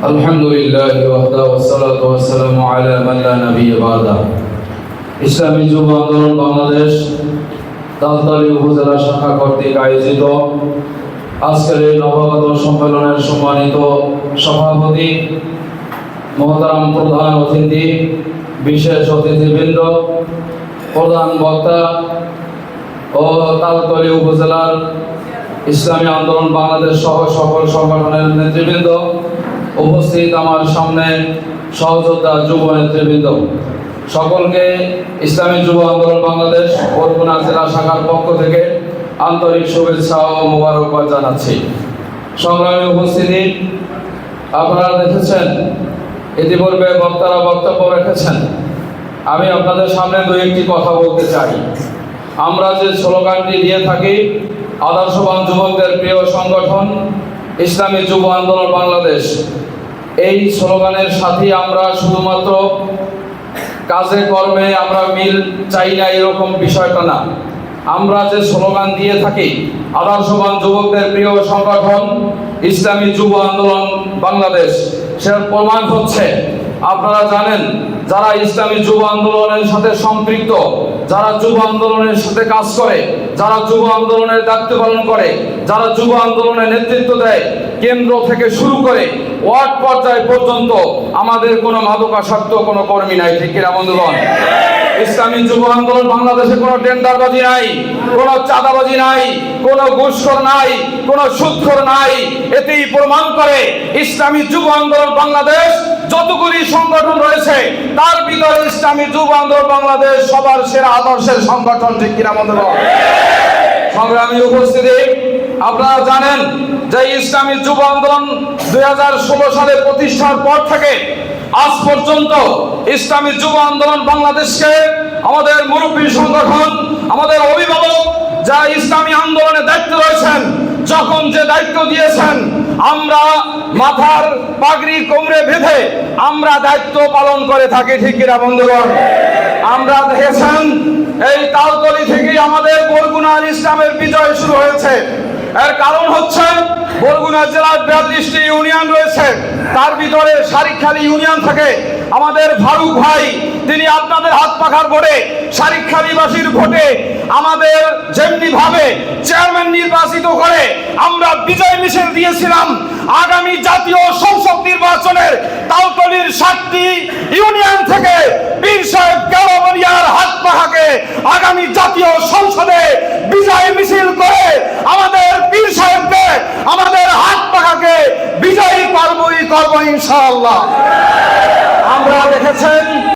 الحمد لله وحده والصلاة والسلام على من لا نبي بعده ইসলামী যুব আন্দোলন বাংলাদেশ তালতলী উপজেলা শাখা কর্তৃক আয়োজিত আজকের এই নবাগত সম্মেলনের সম্মানিত সভাপতি মহতারাম প্রধান অতিথি বিশেষ অতিথিবৃন্দ প্রধান বক্তা ও তালতলী উপজেলার ইসলামী আন্দোলন বাংলাদেশ সহ সকল সংগঠনের নেতৃবৃন্দ উপস্থিত আমার সামনে সহযোদ্ধা যুব নেতৃবৃন্দ। সকলকে ইসলামী যুব আন্দোলন বাংলাদেশ বরগুনা জেলা শাখার পক্ষ থেকে আন্তরিক শুভেচ্ছা ও মোবারকবাদ জানাচ্ছি। সংগ্রামী উপস্থিতি, আপনারা দেখেছেন, ইতিপূর্বে বক্তারা বক্তব্য রেখেছেন। আমি আপনাদের সামনে দু একটি কথা বলতে চাই। আমরা যে স্লোগানটি দিয়ে থাকি, আদর্শবান যুবকদের প্রিয় সংগঠন ইসলামী যুব আন্দোলন বাংলাদেশ। এই স্লোগানের সাথে আমরা শুধুমাত্র কাজে কর্মে আমরা মিল চাই না, এরকম বিষয়টা না। আমরা যে স্লোগান দিয়ে থাকি, আদর্শবান যুবকদের প্রিয় সংগঠন, ইসলামী যুব আন্দোলন বাংলাদেশ, সেটার প্রমাণ হচ্ছে আপনারা জানেন, যারা ইসলামী যুব আন্দোলনের সাথে সম্পৃক্ত, যারা যুব আন্দোলনের সাথে কাজ করে, যারা যুব আন্দোলনের দায়িত্ব পালন করে, যারা যুব আন্দোলনের নেতৃত্ব দেয়, কেন্দ্র থেকে শুরু করে ওয়ার্ড পর্যায় পর্যন্ত আমাদের কোনো মাদকাসক্ত কোনো কর্মী নাই, ঠিক কিনা বন্ধুগণ? ইসলামী যুব আন্দোলন বাংলাদেশে কোনো টেন্ডারবাজি নাই, কোনো চাঁদাবাজি নাই, কোনো ঘুষখোর নাই, কোনো সুদখোর নাই। এতেই প্রমাণ করে ইসলামী যুব আন্দোলন বাংলাদেশ যতগুলি সংগঠন রয়েছে, তার ভিতরে ইসলামী যুব আন্দোলন বাংলাদেশ সবার সেরা আদর্শের সংগঠন, ঠিক কিনা বন্ধুগণ সংগ্রামী উপস্থিতি, আপনারা জানেন যে ইসলামী যুব আন্দোলন দুই হাজার ষোলো সালে প্রতিষ্ঠার পর থেকে আজ পর্যন্ত ইসলামী যুব আন্দোলন বাংলাদেশকে আমাদের মুরব্বী সংগঠন, আমাদের অভিভাবক যা ইসলামী আন্দোলনে দায়িত্ব রয়েছেন, যখন যে দায়িত্ব দিয়েছেন, আমরা মাথার পাগড়ি কোমরে বেঁধে আমরা দায়িত্ব পালন করে থাকি, ঠিক কিনা বন্ধুগণ? আমরা দেখেছেন, এই তালতলি থেকে আমাদের বরগুনার ইসলামের বিজয় শুরু হয়েছে। এর কারণ হচ্ছে বরগুনা জেলার বিয়াল্লিশটি ইউনিয়ন রয়েছে। তার ভিতরে শারিকখালী ইউনিয়ন থেকে। আমাদের ফারুক ভাই, তিনি আপনাদের হাত পাখার ভোটে শারিকখালীবাসীর ভোটে আমাদের যেমনি ভাবে চেয়ারম্যান নির্বাচিত করে, আমরা বিজয় মিছিল দিয়েছিলাম। আগামী জাতীয় সংসদ নির্বাচনের তালতলির সাতটি ইউনিয়ন থেকে বীর সাহেব কালামরিয়ার হাত পাখাকে আগামী জাতীয় সংসদে বিজয় মিছিল করে আমাদের বীর সাহেবকে আমাদের হাত বিজয়ী করবই করব ইনশাআল্লাহ। আমরা দেখেছেন